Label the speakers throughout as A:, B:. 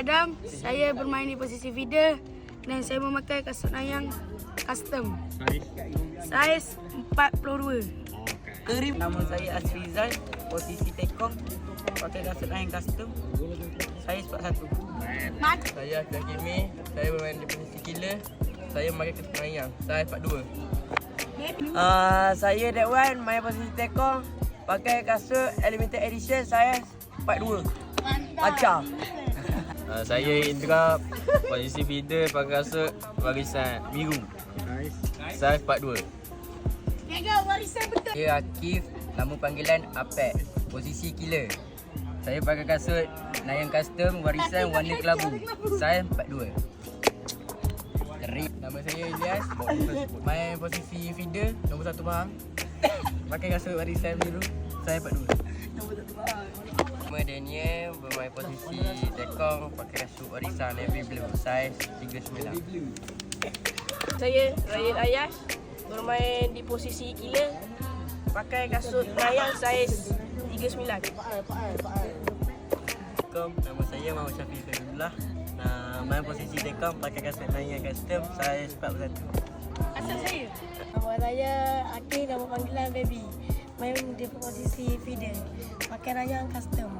A: Adam. Saya bermain di posisi feeder dan saya memakai kasut nayang custom. Saiz 42.
B: Kerim. Nama saya Asrizal, posisi tekong, pakai kasut nayang custom. Saya 41.
C: Saya Azlan Kimi, saya bermain di posisi killer. Saya memakai kasut nayang, saya 42.
B: Uh, saya Dekwan, main posisi tekong, pakai kasut Elemental Edition, saya 42. Acah.
C: Uh, saya Indra, posisi feeder pakai kasut barisan biru. Saya 42.
B: Saya Akif, nama panggilan Apek, posisi killer. Saya pakai kasut Nayang Custom warisan warna kelabu. Saya 42. Teri.
C: Nama saya Ilyas, main posisi feeder, nombor satu faham. Pakai kasut barisan biru, saya 42.
B: Nama Daniel, bermain posisi tekong, pakai kasut warisan navy blue, saiz 39.
A: Saya Rayid Ayas bermain di posisi killer pakai kasut nayang saiz 39.
B: Assalamualaikum, nama saya Muhammad Syafiq Fadullah. Nah, main posisi tekong, pakai kasut Nayang Custom, saiz 41.
A: Asal saya? Nama saya Aki, nama panggilan Baby. Main di posisi feeder. Pakai nayang custom.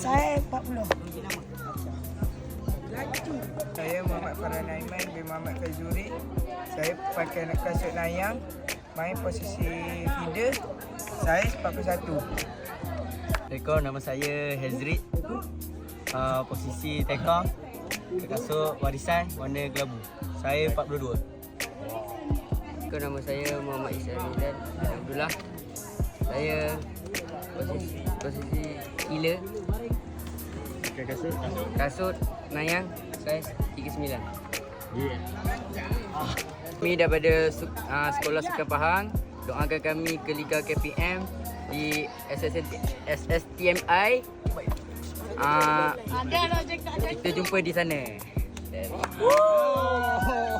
A: Saya 40.
D: Saya Muhammad Farhan Aiman bin Muhammad Fazuri. Saya pakai nak kasut nayang, main posisi feeder. Saya 41.
B: Tekong, nama saya Hezrit. Uh, posisi tekong, pakai kasut warisan warna kelabu. Saya 42. Tekong, nama saya Muhammad Isyad Rizal Abdullah. Saya posisi, posisi killer. Pakai kasut? Kasut nayang, saiz 39. Kami daripada uh, Sekolah Sukan Pahang Doakan kami ke Liga KPM Di SST, SSTMI uh. Kita jumpa di sana
D: Lacak.